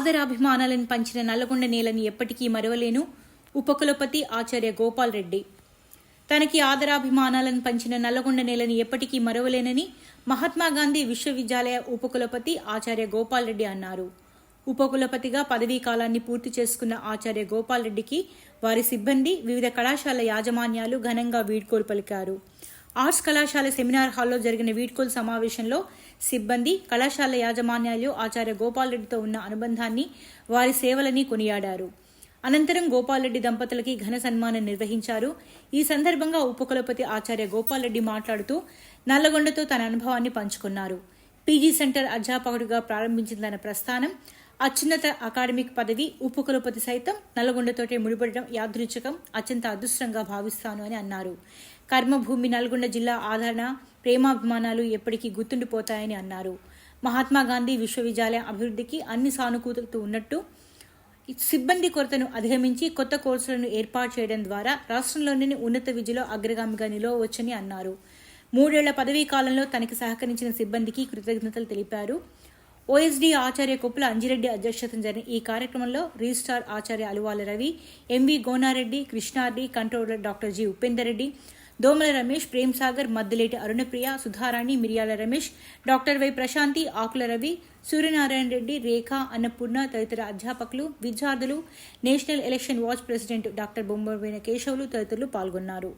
ఆదరాభిమానాలను పంచిన నల్లగొండ నేలని ఎప్పటికీ మరవలేను ఉపకులపతి ఆచార్య గోపాల్ రెడ్డి. తనకి ఆదరాభిమానాలను పంచిన నల్లగొండ నేలని ఎప్పటికీ మరవలేనని మహాత్మా గాంధీ విశ్వవిద్యాలయ ఉపకులపతి ఆచార్య గోపాల్ రెడ్డి అన్నారు. ఉపకులపతిగా పదవీ కాలాన్ని పూర్తి చేసుకున్న ఆచార్య గోపాల్ రెడ్డికి వారి సిబ్బంది వివిధ కళాశాల యాజమాన్యాలు ఘనంగా వీడ్కోలు పలికారు. ఆర్ట్స్ కళాశాల సెమినార్ హాల్లో జరిగిన వీడ్కోలు సమావేశంలో సిబ్బంది కళాశాల యాజమాన్యాలు ఆచార్య గోపాలరెడ్డితో ఉన్న అనుబంధాన్ని వారి సేవలని కొనియాడారు. అనంతరం గోపాలరెడ్డి దంపతులకి ఘన సన్మానం నిర్వహించారు. ఈ సందర్భంగా ఉపకులపతి ఆచార్య గోపాలరెడ్డి మాట్లాడుతూ నల్లగొండతో తన అనుభవాన్ని పంచుకున్నారు. పీజీ సెంటర్ అధ్యాపకుడిగా ప్రారంభించిన తన ప్రస్థానం అత్యున్నత అకాడమిక్ పదవి ఉపకులపతి సైతం నల్గొండతోటే ముడిపడడం యాదృచ్ఛికం అత్యంత అదృష్టంగా భావిస్తాను అని అన్నారు. కర్మభూమి నల్గొండ జిల్లా ఆదరణ ప్రేమాభిమానాలు ఎప్పటికీ గుర్తుండిపోతాయని అన్నారు. మహాత్మా గాంధీ విశ్వవిద్యాలయం అభివృద్ధికి అన్ని సానుకూలతలు ఉన్నట్టు సిబ్బంది కొరతను అధిగమించి కొత్త కోర్సులను ఏర్పాటు చేయడం ద్వారా రాష్ట్రంలోని ఉన్నత విద్యలో అగ్రగామిగా నిలవవచ్చని అన్నారు. మూడేళ్ళ పదవీ కాలంలో తనకి సహకరించిన సిబ్బందికి కృతజ్ఞతలు తెలిపారు. ఓఎస్డీ ఆచార్య కుప్పల అంజిరెడ్డి అధ్యక్షతన జరిగిన ఈ కార్యక్రమంలో రిజిస్టార్ ఆచార్య Aluvala Ravi MV Gonareddy Krishnareddy controller doctor G Upender Reddy Domala Ramesh Prem Sagar Maddileti Arunapriya Sudharani Miriyala Ramesh doctor Y Prashanthi Akula Ravi Suryanarayana Reddy Rekha Annapurna తదితర అధ్యాపకులు విద్యార్థులు national election watch president doctor బొమ్మవైన Keshavulu తదితరులు పాల్గొన్నారు.